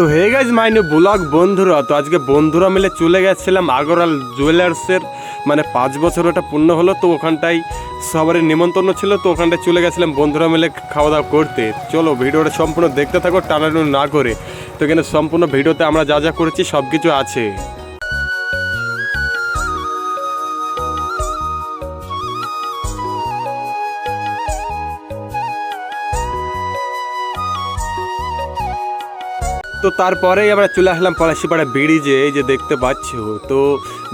তো hey guys মাইনে blog বন্ধুরা, তো আজকে বন্ধুরা মিলে চলে গেছিলাম আগরাল জুয়েলার্সের মানে পাঁচ বছর ওটা পূর্ণ হলো, তো ওখানটায় সবারই নিমন্ত্রণ ছিল, তো ওখানটায় চলে গেছিলাম বন্ধুরা মিলে খাওয়া দাওয়া করতে। চলো ভিডিওটা সম্পূর্ণ দেখতে থাকো, টানাটুন না করে। তো এখানে সম্পূর্ণ ভিডিওতে আমরা যা যা করেছি সব কিছু আছে। তো তারপরেই আমরা চলে আসলাম পলাশিপাড়া ব্রিজে এই যে দেখতে পাচ্ছ। তো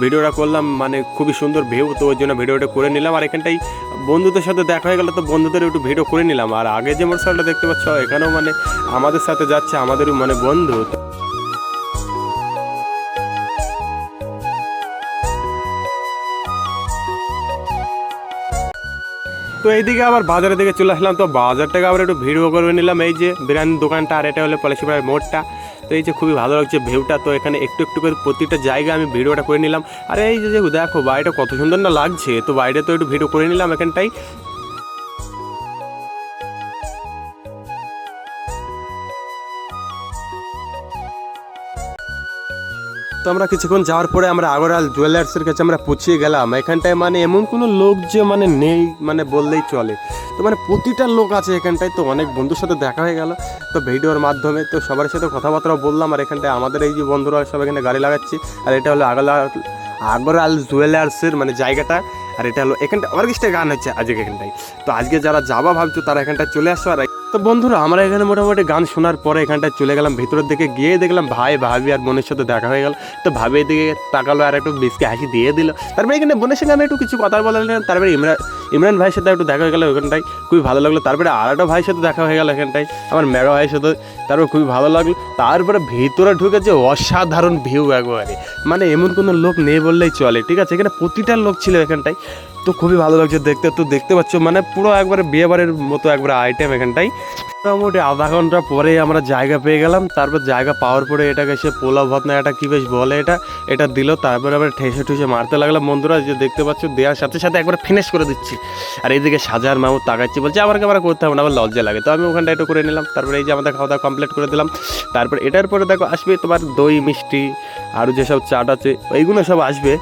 ভিডিওটা করলাম মানে খুবই সুন্দর ভিউ তো ওই জন্য ভিডিওটা করে নিলাম। আর এখানটাই বন্ধুদের সাথে দেখা হয়ে গেল তো বন্ধুদের একটু ভিডিও করে নিলাম। আর আগে যে মোটরসাইকেলটা দেখতে পাচ্ছ, এখানেও মানে আমাদের সাথে যাচ্ছে, আমাদেরই মানে বন্ধু। তো এইদিকে আবার বাজারের দিকে চলে আসলাম। তো বাজারটাকে আবার একটু ভিডিও করে নিলাম। এই যে বিরিয়ানির দোকানটা আর এটা হলো পলাশিপাড়ার মোড়টা। তো এই যে খুবই ভালো লাগছে ভিউটা। তো এখানে একটু একটু করে প্রতিটা জায়গায় আমি ভিডিওটা করে নিলাম। আর এই যে দেখো বাড়িটা কত সুন্দর না লাগছে। তো বাইরে তো একটু ভিডিও করে নিলাম এখানটাই। তো আমরা কিছুক্ষণ যাওয়ার পরে আমরা আগরওয়াল জুয়েলার্সের কাছে আমরা পৌঁছিয়ে গেলাম। এখানটায় মানে এমন কোনো লোক যে মানে নেই মানে বললেই চলে। তো মানে প্রতিটা লোক আছে এখানটায়, তো অনেক বন্ধুর সাথে দেখা হয়ে গেল। তো ভিডিওর মাধ্যমে তো সবার সাথে কথাবার্তা বললাম, আর এখানটায় আমাদের এই যে বন্ধুরা সব এখানে গাড়ি লাগাচ্ছি, আর এটা হলো আগলা আগরওয়াল জুয়েলার্সের মানে জায়গাটা, আর এটা হলো এখানটা অর্কেস্ট্রা গান হচ্ছে আজকে এখানটায়। তো আজকে যারা যাবা ভাবছ, তারা এখানটায় চলে আসো, আর তো বন্ধুরা, আমরা এখানে মোটামুটি গান শোনার পরে এখানটায় চলে গেলাম, ভিতরের দিকে গিয়ে দেখলাম ভাই, ভাবি আর বোনের সাথে দেখা হয়ে গেল। তো ভাবি দিকে তাকালো আর একটু বিস্কে হাসি দিয়ে দিল। তারপরে এখানে বোনের সঙ্গে আমি একটু কিছু কথা বললাম, তারপরে ইমরান ইমরান ভাইয়ের সাথে একটু দেখা হয়ে গেল ওখানটায়, খুবই ভালো লাগল। তারপরে আর একটা ভাইয়ের সাথে দেখা হয়ে গেল এখানটায়, আমার মেঘা ভাইয়ের সাথে, তারপরে খুবই ভালো লাগল। তারপরে ভিতরে ঢুকে যে অসাধারণ ভিউ একবারে। মানে এমন কোনো লোক নেই বললেই চলে, ঠিক আছে? এখানে প্রতিটা লোক ছিল এখানটায়। তো খুবই ভালো লাগছে দেখতে। তো দেখতে পাচ্ছ মানে পুরো একবারে বিয়ে বাড়ির মতো একবারে আইটেম এখানটাই। মোটামুটি আধা ঘণ্টা পরে আমরা জায়গা পেয়ে গেলাম, তারপর জায়গা পাওয়ার পরে এটাকে সে পোলাও ভাত না এটা কি বেশ বলে এটা এটা দিল, তারপরে আবার ঠেসে ঠুসে মারতে লাগলাম বন্ধুরা যে দেখতে পাচ্ছ, দেওয়ার সাথে সাথে একবার ফিনিশ করে দিচ্ছি। আর এইদিকে সাজার মামু তাকাচ্ছি, বলছে আবার আবার করতে হবে না, আবার লজ্জা লাগে। তো আমি ওখানটা একটু করে নিলাম, তারপরে এই যে আমাদের খাওয়া দাওয়া কমপ্লিট করে দিলাম। তারপর এটার পরে দেখো, আসবে তোমার দই, মিষ্টি, আরও যেসব চাট আছে, এইগুলো সব আসবে।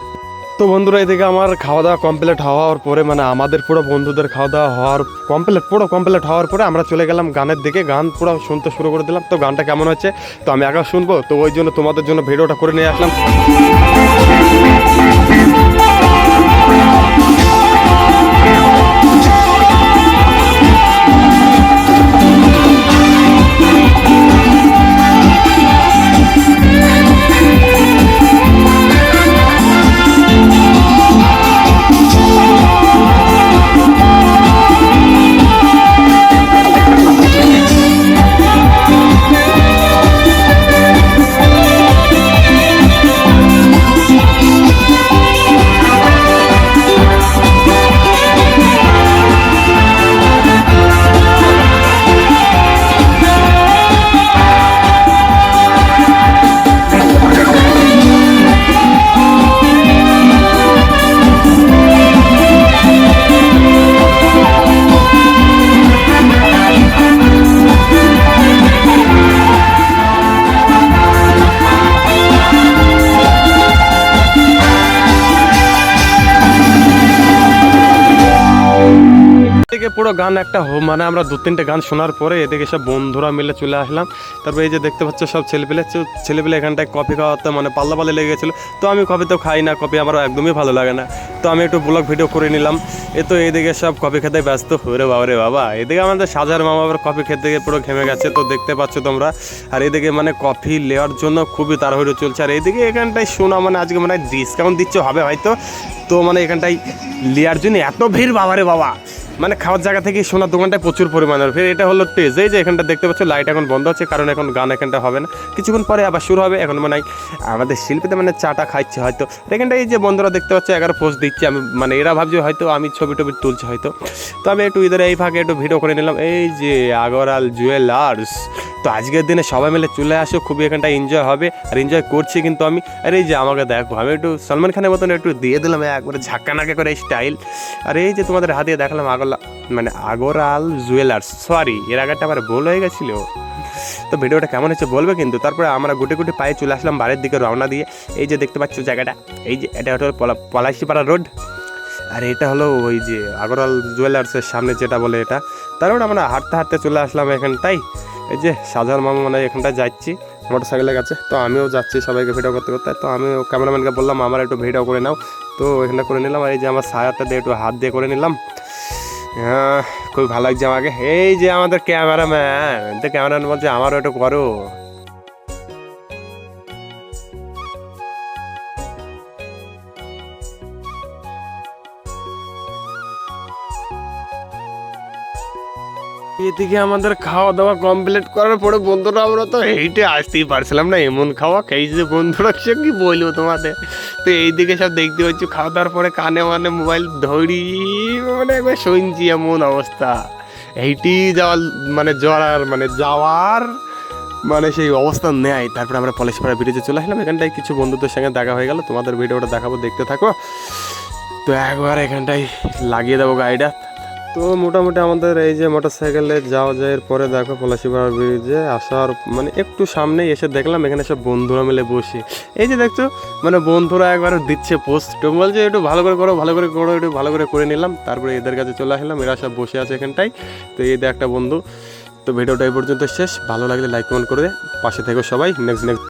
তো বন্ধুরা, এদিকে আমার খাওয়া দাওয়া কমপ্লিট হওয়ার পরে মানে আমাদের পুরো বন্ধুদের খাওয়া দাওয়া হওয়ার কমপ্লিট পুরো কমপ্লিট হওয়ার পরে আমরা চলে গেলাম গানের দিকে। গান পুরো শুনতে শুরু করে দিলাম। তো গানটা কেমন হচ্ছে, তো আমি একা শুনব। তো ওই জন্য তোমাদের জন্য ভিডিওটা করে নিয়ে আসলাম। এদিকে পুরো গান একটা মানে আমরা দু তিনটে গান শোনার পরে এদিকে সব বন্ধুরা মিলে চলে আসলাম। তারপরে এই যে দেখতে পাচ্ছ সব ছেলেপেলে ছেলেপেলে এখানটায় কফি খাওয়াতে মানে পাল্লা পাল্লা লেগে গেছিল তো আমি কফি তো খাই না, কফি আমার একদমই ভালো লাগে না। তো আমি একটু ব্লগ ভিডিও করে নিলাম। এ তো এইদিকে সব কফি খেতে ব্যস্ত। হরে বাবা রে বাবা। এদিকে আমাদের সাজার মামা আবার কফি খেতে গিয়ে পুরো ঘেমে গেছে। তো দেখতে পাচ্ছ তোমরা। আর এদিকে মানে কফি নেওয়ার জন্য খুবই তাড়াহুড়ো চলছে। আর এইদিকে এখানটায় শোনা মানে আজকে মানে ডিসকাউন্ট দিচ্ছে হবে হয়তো। তো মানে এখানটায় নেওয়ার জন্য এত ভিড় বাবা রে বাবা। মানে খাওয়ার জায়গা থেকে সোনার দোকানটায় প্রচুর পরিমাণে ফের এটা হলো টেজ এই যে এখানটা দেখতে পাচ্ছ লাইট এখন বন্ধ আছে, কারণ এখন গান এখানটা হবে না। কিছুক্ষণ পরে আবার শুরু হবে, এখন মানে আমাদের শিল্পীতে মানে চাটা খাচ্ছে হয়তো। এখানটা এই যে বন্ধুরা দেখতে পাচ্ছ, এগারো পোস্ট দিচ্ছে, আমি মানে এরা ভাবছে হয়তো আমি ছবি টবি তুলছি হয়তো। তো আমি একটু ইদারে এই ফাঁকে একটু ভিডিও করে নিলাম। এই যে আগরাল জুয়েলার্স তো আজকের দিনে সবাই মিলে চলে আসো, খুবই এখানটা এনজয় হবে। আর এনজয় করছি কিন্তু আমি। আর এই যে আমাকে দেখো, আমি একটু সলমান খানের মতন একটু দিয়ে দিলাম একবারে ঝাক্কা নাকা করে স্টাইল আর এই যে তোমাদের হাতে দেখালাম আগলা মানে আগরাল জুয়েলার্স সরি এর আগেরটা আমার ভুল হয়ে গেছিল। তো ভিডিওটা কেমন হচ্ছে বলবে কিন্তু, তারপরে আমরা গুটে গুটে পায়ে চলে আসলাম বাড়ির দিকে রওনা দিয়ে। এই যে দেখতে পাচ্ছ জায়গাটা, এই যে এটা হলো পলা- পলাশিপাড়া রোড আর এটা হলো ওই যে আগরওয়াল জুয়েলার্সের সামনে যেটা বলে এটা। তারপর আমরা হাঁটতে হাঁটতে চলে আসলাম এখানটাই এই যে সাধারণ মামা মানে এখানটায় যাচ্ছি মোটর সাইকেলের কাছে। তো আমিও যাচ্ছি সবাইকে ভিডিও করতে করতে। তো আমি ক্যামেরাম্যানকে বললাম, আমার একটু ভিডিও করে নাও। তো এখানটা করে নিলাম। আর এই যে আমার সায়াটা দিয়ে একটু হাত দিয়ে করে নিলাম। খুব ভালো লাগছে আমাকে। এই যে আমাদের ক্যামেরাম্যান তো ক্যামেরাম্যান বলছে, আমারও একটু করো। এদিকে আমাদের খাওয়া দাওয়া কমপ্লিট করার পরে বন্ধুরা, আমরা তো এইটে আসতেই পারছিলাম না। এমন খাওয়া খেয়েছে বন্ধুরা, সে কি বলব তোমাদের? তো এইদিকে সব দেখতে পাচ্ছি খাওয়া দাওয়ার পরে কানে মানে মোবাইল ধরি মানে একবার শুনছি এমন অবস্থা। এইটি যাওয়ার মানে জড়ার মানে যাওয়ার মানে সেই অবস্থা নেয় তারপরে আমরা পলাশপাড়া ব্রিজে চলে আসলাম। এখানটায় কিছু বন্ধুদের সঙ্গে দেখা হয়ে গেল। তোমাদের ভিডিওটা দেখাবো, দেখতে থাকো। তো একবার এখানটায় লাগিয়ে দেবো গাড়িটা। তো মোটামুটি আমাদের এই যে মোটর সাইকেলে যাওয়া যায় পরে দেখো পলাশিপাড়া ব্রিজে আসার মানে একটু সামনেই এসে দেখলাম, এখানে সব বন্ধুরা মিলে বসে। এই যে দেখছ মানে বন্ধুরা একবার দিচ্ছে পোস্ট তো বলছে, একটু ভালো করে করো, ভালো করে করো, একটু ভালো করে করে নিলাম। তারপরে এদের কাছে চলে আসলাম, এরা সব বসে আছে এখানটায়। তো এদের একটা বন্ধু। তো ভিডিওটা এই পর্যন্ত শেষ। ভালো লাগলে লাইক কমেন্ট করে পাশে থেকো সবাই। Next next